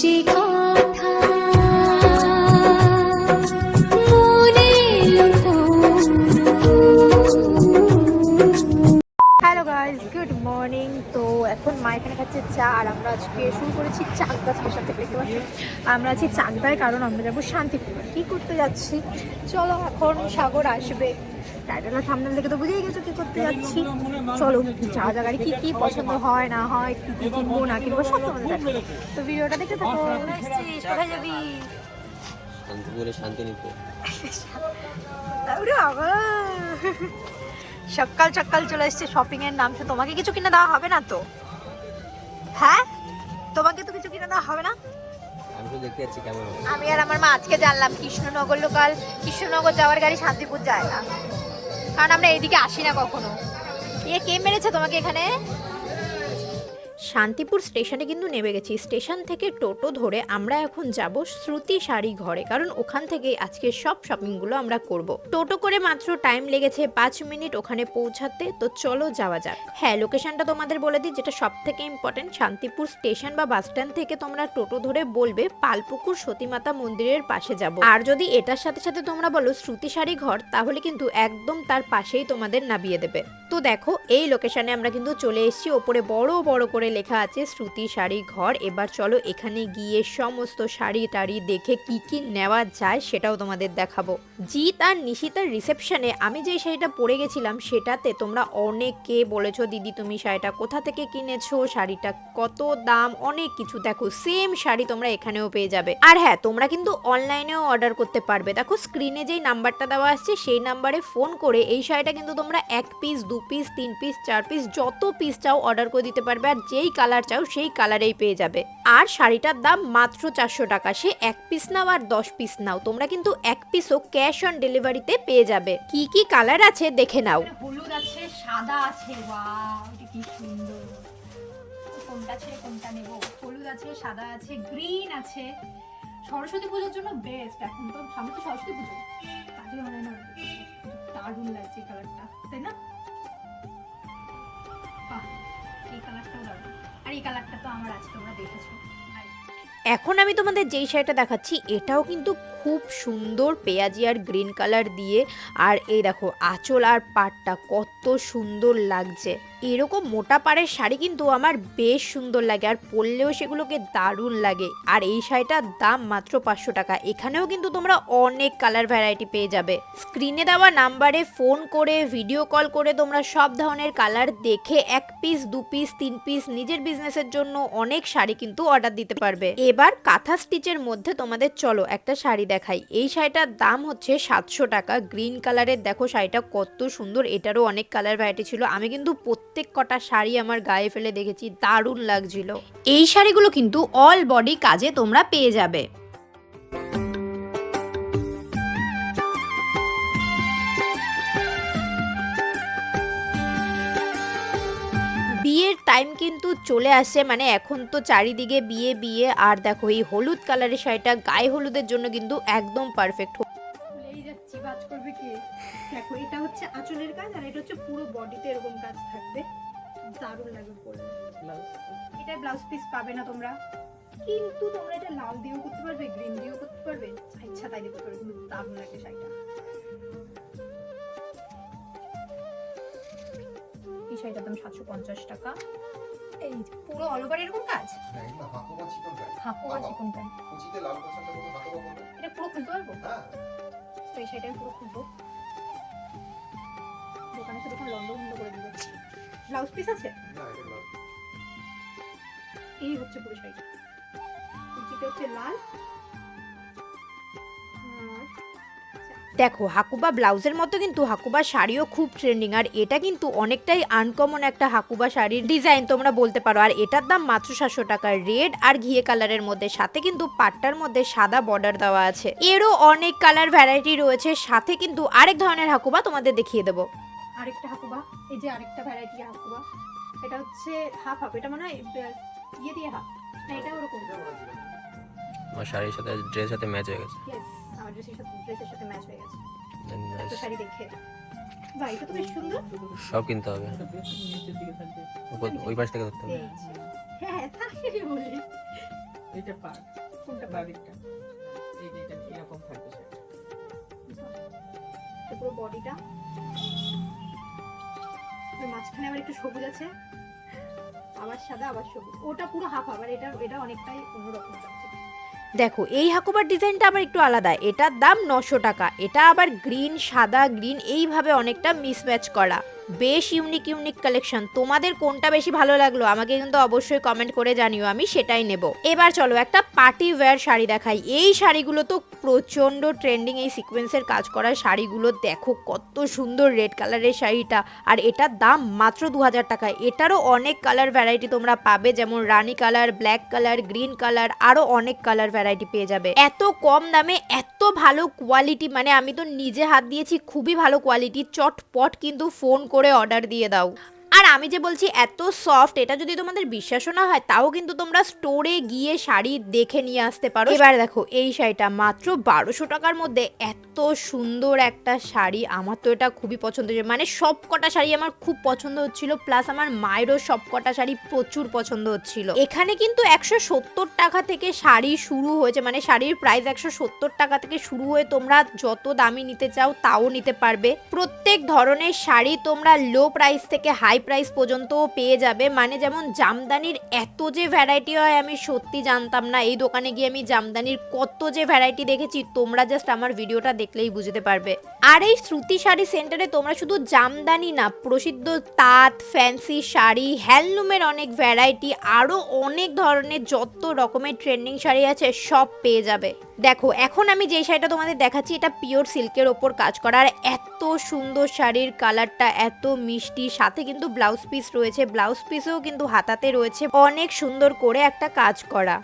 যে কথা good morning তো এখন মা এখানে চা, আর আমরা আজকে শুরু করেছি চাকদা স্টেশন থেকে। দেখতে আমরা আছি চাকদায়, কারণ আমরা যাব শান্তিপুর। কি করতে যাচ্ছি? চলো এখন সাগর আসবে। টাইটেল সামনে দেখে তো বুঝেই গেছো কি করতে যাচ্ছি। চলো যা যা গাড়ি কি কি পছন্দ হয় না হয় কি কি কিনবো না কিনবো সব তোমাদের তো ভিডিওটা দেখতে থাকো কোথায় যাবি? শান্তিপুরে শান্তিনিকেতন ওরে বাবা। সকাল সকাল চলে এসছে শপিং এর নাম তোমাকে কিছু কিনে দেওয়া হবে না তো? হ্যাঁ? তোমাকে তো কিছু কিনে দেওয়া হবে না? আমি তো দেখতে যাচ্ছি কেমন আমি আর আমার মা আজকে জানলাম কৃষ্ণনগর লোকাল কৃষ্ণনগর যাওয়ার গাড়ি শান্তিপুর যায় না। কারণ আমরা এইদিকে আসি না কখনো। ইয়ে কে মেরেছে তোমাকে এখানে? শান্তিপুর স্টেশনে কিন্তু নেমে গেছি। স্টেশন থেকে টোটো ধরে আমরা এখন যাব শ্রুতি শাড়ি ঘরে, কারণ ওখান থেকে আজকে সব শপিংগুলো আমরা করব। টোটো করে মাত্র টাইম লেগেছে পাঁচ মিনিট ওখানে পৌঁছাতে, তো চলো যাওয়া যাক। হ্যাঁ লোকেশনটা তোমাদের বলে দিই, যেটা সব থেকে ইম্পর্টেন্ট শান্তিপুর স্টেশন বা বাস স্ট্যান্ড থেকে তোমরা টোটো ধরে বলবে, পালপুকুর সতীমাতা মন্দিরের পাশে যাব। আর যদি এটার সাথে সাথে তোমরা বলো শ্রুতি শাড়ি ঘর, তাহলে কিন্তু একদম তার পাশেই তোমাদের নামিয়ে দেবে। তো দেখো, এই লোকেশনে আমরা কিন্তু চলে এসেছি, ওপরে বড় বড় করে লেখা আছে, শ্রুতি, শাড়ি, ঘর। এবার চলো এখানে গিয়ে সমস্ত শাড়ি টাড়ি দেখে কি কি নেওয়া যায় সেটাও তোমাদের দেখাবো। জিৎ আর নিশিতার রিসেপশনে আমি যে শাড়িটা পরে গেছিলাম, সেটাতে তোমরা অনেকে বলেছ, দিদি, তুমি শাড়িটা কোথা থেকে কিনেছো? শাড়িটা কত দাম? অনেক কিছু। দেখো সেম শাড়ি তোমরা এখানেও পেয়ে যাবে। আর হ্যাঁ তোমরা কিন্তু অনলাইনেও অর্ডার করতে পারবে। দেখো স্ক্রিনে যেই নাম্বারটা দেওয়া আসছে, সেই নাম্বারে ফোন করে এই শাড়িটা কিন্তু তোমরা এক পিস দু পিস তিন পিস চার পিস যত পিস চাও অর্ডার করে দিতে পারবে। আর যেই কালার চাও সেই কালারেই পেয়ে যাবে। আর শাড়িটার দাম মাত্র চারশো টাকা। সে এক পিস নাও আর দশ পিস নাও। তোমরা কিন্তু এক পিসও ক্যাশ অন ডেলিভারিতে পেয়ে যাবে। কি কি কালার আছে দেখে নাও। হলুদ আছে, সাদা আছে গ্রিন আছে। সরস্বতী পুজোর জন্য বেস্ট এখন তো, সামনে তো সরস্বতী পুজো। হয় দারুণ লাগছে কালারটা, তাই না? এখন আমি তোমাদের যেই শাড়িটা দেখাচ্ছি এটাও কিন্তু খুব সুন্দর পেঁয়াজি আর গ্রিন কালার দিয়ে। আর এই দেখো, আঁচল আর পাটটা কত সুন্দর লাগছে। এরকম মোটা পাড়ের শাড়ি কিন্তু আমার বেশ সুন্দর লাগে, আর পরলেও সেগুলোকে দারুণ লাগে। আর এই শাড়িটার দাম মাত্র পাঁচশো টাকা। এখানেও কিন্তু তোমরা অনেক কালার ভ্যারাইটি পেয়ে যাবে। স্ক্রিনে দেওয়া নাম্বারে ফোন করে, ভিডিও কল করে তোমরা সব ধরনের কালার দেখে এক পিস, দু পিস, তিন পিস নিজের বিজনেসের জন্য অনেক শাড়ি কিন্তু অর্ডার দিতে পারবে। এবার কাঁথা স্টিচের মধ্যে তোমাদের চলো একটা শাড়ি দেখাই। এই শাড়িটার দাম হচ্ছে সাতশো টাকা। গ্রিন কালারের, দেখো শাড়িটা কত সুন্দর। এটারও অনেক কালার ভ্যারাইটি ছিল। আমি কিন্তু প্রত্যেক কটা শাড়ি আমার গায়ে ফেলে দেখেছি। দারুণ লাগছিল। এই শাড়িগুলো কিন্তু অল বডি কাজে তোমরা পেয়ে যাবে। বিয়ের টাইম কিন্তু চলে আসে। মানে এখন তো চারিদিকে বিয়ে বিয়ে আর দেখো এই হলুদ কালারের শাড়িটা গায়ে হলুদের জন্য কিন্তু একদম পারফেক্ট যাচ্ছি কাজ করবে কে? দেখো এটা হচ্ছে আঁচলের কাজ আর এটা হচ্ছে পুরো বডিতে এরকম কাজ থাকবে। দারুণ লাগবে পরলে। এটা ব্লাউজ পিস পাবে না তোমরা। কিন্তু তোমরা এটা লাল দিয়েও করতে পারবে গ্রিন দিয়েও করতে পারবে। ইচ্ছা তাই করতে পারবে কিন্তু দারুণ লাগে শাড়িটা। এই শাড়িটার দাম সাতশো পঞ্চাশ টাকা। এই পুরো অল ওভার এরকম কাজ? হাঁকুবা চিকন করবে। এটা পুরো খুলতে পারব? হ্যাঁ। তো এই শাড়িটা আমি পুরো খুলবো। দোকানে শুধু এখন লন্ডন বন্ধ করে দিবে। ব্লাউজ পিস আছে। এই হচ্ছে পুরো শাড়িটা। কুচিতে হচ্ছে লাল দেখো হাকুবা ব্লাউজের মতো কিন্তু হাকুবা শাড়িও খুব ট্রেন্ডিং আর এটা কিন্তু অনেকটাই আনকমন একটা হাকুবা শাড়ির ডিজাইন তোমরা বলতে পারো। আর এটার দাম মাত্র সাতশো টাকা রেড আর ঘিয়ে কালারের মধ্যে। সাথে কিন্তু পাটটার মধ্যে সাদা বর্ডার দেওয়া আছে। এরও অনেক কালার ভ্যারাইটি রয়েছে সাথে কিন্তু আরেক ধরনের হাকুবা তোমাদের দেখিয়ে দেবো। আরেকটা হাকুবা এই যে আরেকটা ভ্যারাইটি হাকুবা। এটা হচ্ছে হাফ হাফ এটা মনে ইয়ে দিয়ে হাফ না এটা ওরকম। আমার শাড়ির সাথে ড্রেস সাথে ম্যাচ হয়ে গেছে। আমার ড্রেসের সাথে ড্রেসের সাথে ম্যাচ হয়ে গেছে. শাড়ি দেখে এটা। তো বেশ সুন্দর। সব কিনতে হবে। ওই পাশ থেকে ধরতে হবে। হ্যাঁ তাই বলি। এটা পার। কোনটা বা দিকটা এটা এরকম থাকবে সেটা পুরো বডিটা। মাঝখানে আবার একটু সবুজ আছে। আবার সাদা আবার সবুজ। ওটা পুরো হাফ আবার এটা এটা অনেকটাই অন্যরকম। দেখো, এই হাকুবার ডিজাইনটা আবার একটু আলাদা। এটার দাম নশো টাকা। এটা আবার গ্রিন, সাদা, গ্রিন, এইভাবে অনেকটা মিসম্যাচ করা। বেশ ইউনিক ইউনিক কালেকশন তোমাদের কোনটা বেশি ভালো লাগল আমাকে কিন্তু অবশ্যই কমেন্ট করে জানিও, আমি সেটাই নেব। এবার চলো একটা পার্টি ওয়্যার শাড়ি দেখাই। এই শাড়িগুলো তো প্রচণ্ড ট্রেন্ডিং এই সিকোয়েন্সের কাজ করা শাড়িগুলো। দেখো কত সুন্দর রেড কালারের শাড়িটা। আর এটার দাম মাত্র দু হাজার টাকা। এটারও অনেক কালার ভ্যারাইটি তোমরা পাবে, যেমন রানি colour black colour green colour আরও অনেক কালার ভ্যারাইটি পেয়ে যাবে। এত কম দামে এত ভালো কোয়ালিটি মানে আমি তো নিজে হাত দিয়েছি, খুবই ভালো কোয়ালিটি চটপট কিন্তু ফোন করে অর্ডার দিয়ে দাও। আর আমি যে বলছি এত সফট এটা যদি তোমাদের বিশ্বাসও না হয়, তাও কিন্তু তোমরা স্টোরে গিয়ে শাড়ি দেখে নিয়ে আসতে পারো। এবার দেখো, এই শাড়িটা মাত্র বারোশো টাকার মধ্যে এত সুন্দর একটা শাড়ি। আমার তো এটা খুবই পছন্দ হয়েছে। মানে সব কটা শাড়ি আমার খুব পছন্দ হচ্ছিল প্লাস আমার মায়েরও সব কটা শাড়ি প্রচুর পছন্দ হচ্ছিল। এখানে কিন্তু একশো সত্তর টাকা থেকে শাড়ি শুরু হয়েছে। মানে শাড়ির প্রাইস একশো সত্তর টাকা থেকে শুরু হয়ে তোমরা যত দামি নিতে চাও, তাও নিতে পারবে। প্রত্যেক ধরনের শাড়ি তোমরা লো প্রাইস থেকে হাই প্রাইস পর্যন্ত পেয়ে যাবে। মানে যেমন জামদানির এত যে ভ্যারাইটি হয়, আমি সত্যি জানতাম না। এই দোকানে গিয়ে আমি জামদানির কত যে ভ্যারাইটি দেখেছি, তোমরা জাস্ট আমার ভিডিওটা দেখলেই বুঝতে পারবে। আর এই শ্রুতি শাড়ি সেন্টারে তোমরা শুধু জামদানি না, প্রসিদ্ধ তাঁত ফ্যান্সি শাড়ি হ্যান্ডলুমের অনেক ভ্যারাইটি আরও অনেক ধরনের যত রকমের ট্রেন্ডিং শাড়ি আছে, সব পেয়ে যাবে। দেখো, এখন আমি যে শাড়িটা তোমাদের দেখাচ্ছি, এটা পিওর সিল্কের ওপর কাজ করা। আর এত সুন্দর শাড়ির কালারটা এত মিষ্টি, সাথে কিন্তু ব্লাউজ পিস রয়েছে। ব্লাউজ পিসেও কিন্তু হাতাতে রয়েছে অনেক সুন্দর করে একটা কাজ করা।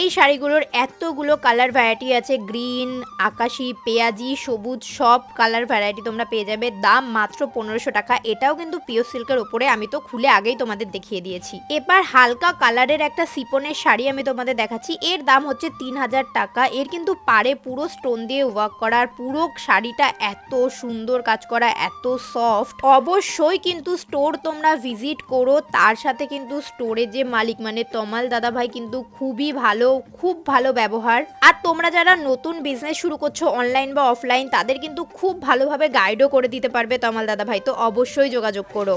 এই শাড়িগুলোর এতগুলো কালার ভ্যারাইটি আছে গ্রিন আকাশি, পেঁয়াজি, সবুজ, সব কালার ভ্যারাইটি তোমরা পেয়ে যাবে। দাম মাত্র পনেরোশো টাকা। এটাও কিন্তু পিওর সিল্কের ওপরে। আমি তো খুলে আগেই তোমাদের দেখিয়ে দিয়েছি। এবার হালকা কালারের একটা সিপনের শাড়ি আমি তোমাদের দেখাচ্ছি। এর দাম হচ্ছে তিন হাজার টাকা। এর কিন্তু পারে পুরো স্টোন দিয়ে ওয়ার্ক করার পুরো শাড়িটা এত সুন্দর কাজ করা, এত সফট অবশ্যই কিন্তু স্টোর তোমরা ভিজিট করো। তার সাথে কিন্তু স্টোরের যে মালিক মানে তমাল দাদা ভাই কিন্তু খুবই ভালো খুব ভালো ব্যবহার। আর তোমরা যারা নতুন বিজনেস শুরু করছ অনলাইন বা অফলাইন তাদের কিন্তু খুব ভালোভাবে গাইডও করে দিতে পারবে তমাল দাদা ভাই তো অবশ্যই যোগাযোগ করো।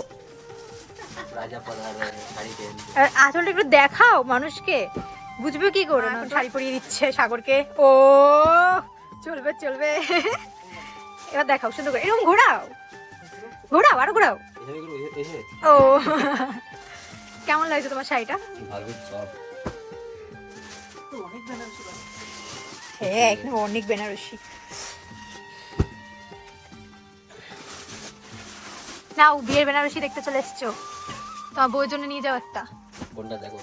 আসলটা একটু দেখাও মানুষকে। বুঝবে কি করে? এখন শাড়ি পরিয়ে দিচ্ছে সাগরকে। ও চলবে চলবে। এবার দেখাও সুন্দর করে। এরকম ঘোরাও। ঘোরাও আরও ঘোরাও। ও। কেমন লাগছে তোমার শাড়িটা? হ্যাঁ এখানে অনেক বেনারসি নাও বিয়ের বেনারসি দেখতে চলে এসছো। তোমার বউয়ের জন্য নিয়ে যাও একটা। কোনটা দেখো?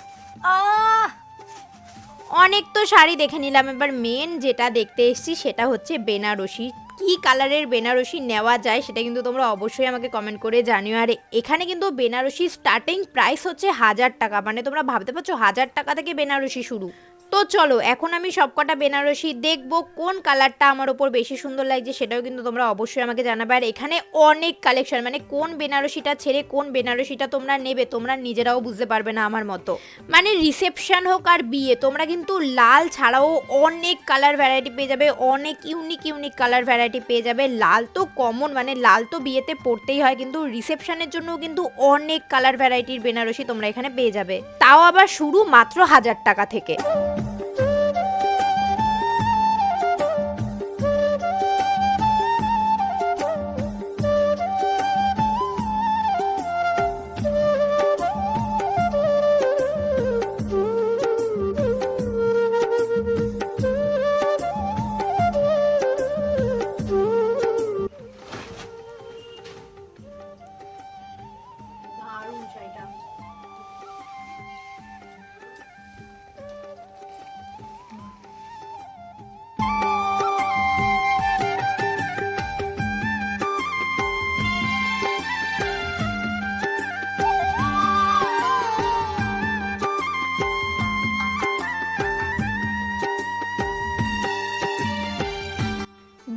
অনেক তো শাড়ি দেখে নিলাম। এবার মেন যেটা দেখতে এসেছি সেটা হচ্ছে বেনারসি কি কালারের বেনারসি নেওয়া যায় সেটা কিন্তু তোমরা অবশ্যই আমাকে কমেন্ট করে জানিও। আর এখানে কিন্তু বেনারসি স্টার্টিং প্রাইস হচ্ছে হাজার টাকা। মানে তোমরা ভাবতে পারছ হাজার টাকা থেকে বেনারসি শুরু। তো চলো, এখন আমি সবকটা বেনারসি দেখব, কোন কালারটা আমার ওপর বেশি সুন্দর লাগছে সেটাও কিন্তু তোমরা অবশ্যই আমাকে জানাবে। আর এখানে অনেক কালেকশন মানে কোন বেনারসিটা ছেড়ে কোন বেনারসিটা তোমরা নেবে, তোমরা নিজেরাও বুঝতে পারবে না আমার মতো। মানে রিসেপশন হোক আর বিয়ে, তোমরা কিন্তু লাল ছাড়াও অনেক কালার ভ্যারাইটি পেয়ে যাবে, অনেক ইউনিক ইউনিক কালার ভ্যারাইটি পেয়ে যাবে। লাল তো কমন মানে লাল তো বিয়েতে পড়তেই হয়, কিন্তু রিসেপশনের জন্য কিন্তু অনেক কালার ভ্যারাইটির বেনারসি তোমরা এখানে পেয়ে যাবে। তাও আবার শুরু মাত্র হাজার টাকা থেকে।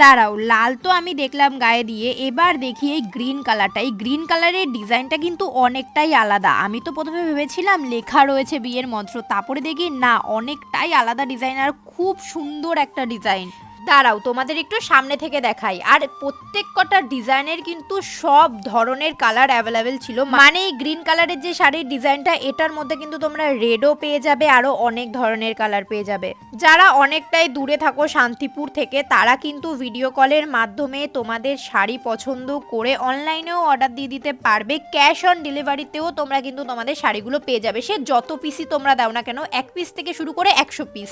দাঁড়াও, লাল তো আমি দেখলাম গায়ে দিয়ে। এবার দেখি এই গ্রিন কালারটা এই গ্রিন কালারের ডিজাইনটা কিন্তু অনেকটাই আলাদা। আমি তো প্রথমে ভেবেছিলাম লেখা রয়েছে বিয়ের মন্ত্র, তারপরে দেখি না, অনেকটাই আলাদা ডিজাইন আর খুব সুন্দর একটা ডিজাইন দাঁড়াও, তোমাদের একটু সামনে থেকে দেখাই। আর প্রত্যেক কটা ডিজাইনের কিন্তু সব ধরনের কালার অ্যাভেলেবেল ছিল। মানে এই গ্রিন কালারের যে শাড়ির ডিজাইনটা, এটার মধ্যে কিন্তু তোমরা রেডও পেয়ে যাবে, আরও অনেক ধরনের কালার পেয়ে যাবে। যারা অনেকটাই দূরে থাকো, শান্তিপুর থেকে, তারা কিন্তু ভিডিও কলের মাধ্যমে তোমাদের শাড়ি পছন্দ করে অনলাইনেও অর্ডার দিয়ে দিতে পারবে। ক্যাশ অন ডেলিভারিতেও তোমরা কিন্তু তোমাদের শাড়িগুলো পেয়ে যাবে। সে যত পিসই তোমরা দাও না কেন, এক পিস থেকে শুরু করে একশো পিস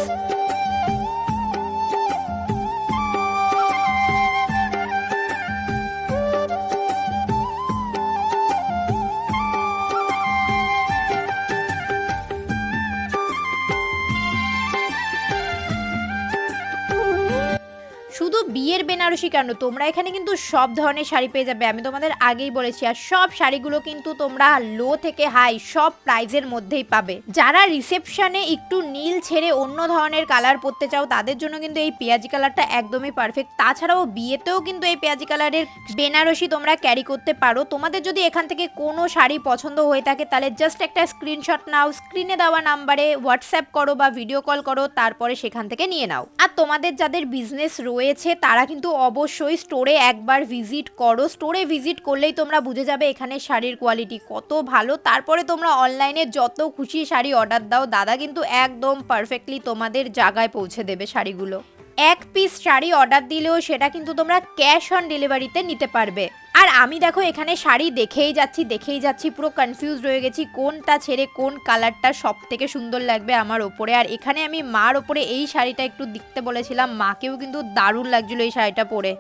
বিয়ের বেনারসি কেন? তোমরা এখানে কিন্তু সব ধরনের শাড়ি পেয়ে যাবে। আমি তোমাদের আগেই বলেছি, আর সব শাড়িগুলো কিন্তু তোমরা লো থেকে হাই সব প্রাইজের মধ্যেই পাবে। যারা রিসেপশনে একটু নীল ছেড়ে অন্য ধরনের কালার পরতে চাও, তাদের জন্য কিন্তু এই পেঁয়াজি কালারটা একদমই পারফেক্ট তাছাড়াও বিয়েতেও কিন্তু এই পেঁয়াজি কালারের বেনারসি তোমরা ক্যারি করতে পারো। তোমাদের যদি এখান থেকে কোনো শাড়ি পছন্দ হয়ে থাকে, তাহলে জাস্ট একটা স্ক্রিনশট নাও স্ক্রিনে দেওয়া নাম্বারে হোয়াটসঅ্যাপ করো বা ভিডিও কল করো, তারপরে সেখান থেকে নিয়ে নাও। আর তোমাদের যাদের বিজনেস রয়েছে, তারা কিন্তু অবশ্যই স্টোরে একবার ভিজিট করো। স্টোরে ভিজিট করলেই তোমরা বুঝে যাবে এখানে শাড়ির কোয়ালিটি কত ভালো। তারপরে তোমরা অনলাইনে যত খুশি শাড়ি অর্ডার দাও, দাদা কিন্তু একদম পারফেক্টলি তোমাদের জায়গায় পৌঁছে দেবে শাড়িগুলো। এক পিস শাড়ি অর্ডার দিলেও সেটা কিন্তু তোমরা ক্যাশ অন ডেলিভারিতে নিতে পারবে। আর আমি দেখো এখানে শাড়ি দেখেই যাচ্ছি দেখেই যাচ্ছি, পুরো কনফিউজ রয়ে গেছি, কোনটা ছেড়ে কোন কালারটা সব থেকে সুন্দর লাগবে আমার ওপরে। আর এখানে আমি মার ওপরে এই শাড়িটা একটু দেখতে বলেছিলাম, মাকেও কিন্তু দারুণ লাগছিল এই শাড়িটা পরে।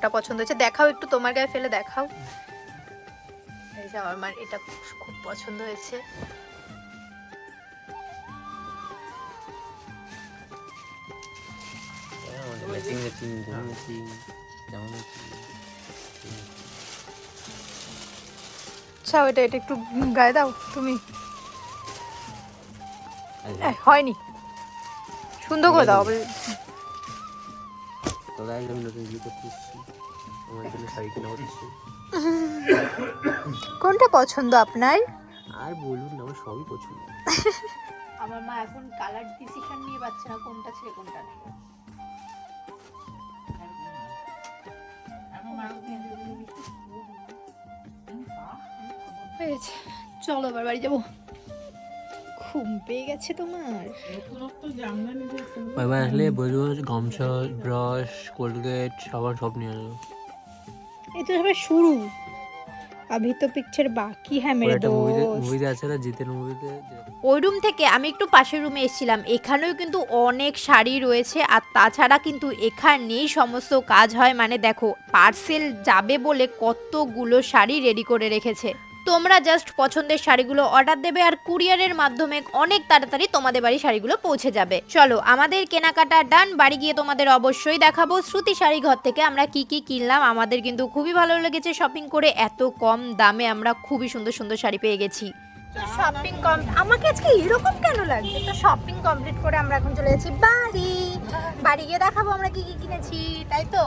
ওটা পছন্দ হয়েছে? দেখাও একটু তোমার গায়ে ফেলে দেখাও। এই যে আমার এটা খুব পছন্দ হয়েছে। আচ্ছা ওটা এটা একটু গায়ে দাও তুমি। হয়নি। সুন্দর করে দাও। তোরা একদম নতুন আমার জন্য শাড়ি কিনা করছিস কোনটা পছন্দ আপনার? আর বলুন না আমার সবই পছন্দ। আমার মা এখন কালার ডিসিশন নিয়ে পাচ্ছে না কোনটা ছেড়ে কোনটা নেবে। হয়েছে। চলো এবার বাড়ি যাব। ঘুম পেয়ে গেছে তোমার। কিনবো, আসলে বলব গামছা ব্রাশ কোলগেট সাবান সব নিয়ে আসব। এই তো সবে শুরু अभी तो पिक्चर बाकी है ওর मेरे একটা মুভিতে दोस्त মুভিতে আছে না জিতের মুভিতে ওই রুম থেকে আমি একটু পাশের রুমে এসেছিলাম এখানেও কিন্তু অনেক শাড়ি রয়েছে আর তাছাড়া কিন্তু এখানেই সমস্ত কাজ হয় মানে দেখো পার্সেল যাবে বলে কতগুলো শাড়ি রেডি করে রেখেছে তোমরা জাস্ট পছন্দের শাড়িগুলো অর্ডার দেবে আর কুরিয়ারের মাধ্যমে অনেক তাড়াতাড়ি তোমাদের বাড়ি শাড়িগুলো পৌঁছে যাবে। চলো, আমাদের কেনাকাটা ডান বাড়ি গিয়ে তোমাদের অবশ্যই দেখাবো শ্রুতি শাড়ি ঘর থেকে আমরা কি কি কিনলাম। আমাদের কিন্তু খুবই ভালো লেগেছে শপিং করে, এত কম দামে আমরা খুবই সুন্দর সুন্দর শাড়ি পেয়ে গেছি। শপিং কম আমাকে আজকে এরকম কেন লাগছে? তো শপিং কমপ্লিট করে আমরা এখন চলে যাচ্ছি বাড়ি। বাড়ি গিয়ে দেখাবো আমরা কি কি কিনেছি, তাই তো?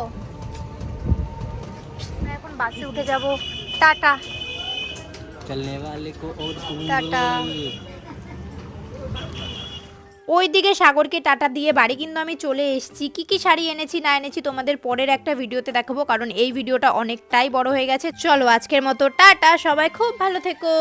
এখন বাসে উঠে যাব। টাটা। চলনে वाले को और টাটা। ওইদিকে সাগরকে টাটা দিয়ে বাড়ি কিন্তু আমি চলে এসেছি কি কি শাড়ি এনেছি না এনেছি তোমাদের পরের একটা ভিডিওতে দেখাবো কারণ এই ভিডিওটা অনেকটাই বড় হয়ে গেছে চলো আজকের মতো টাটা সবাই খুব ভালো থেকো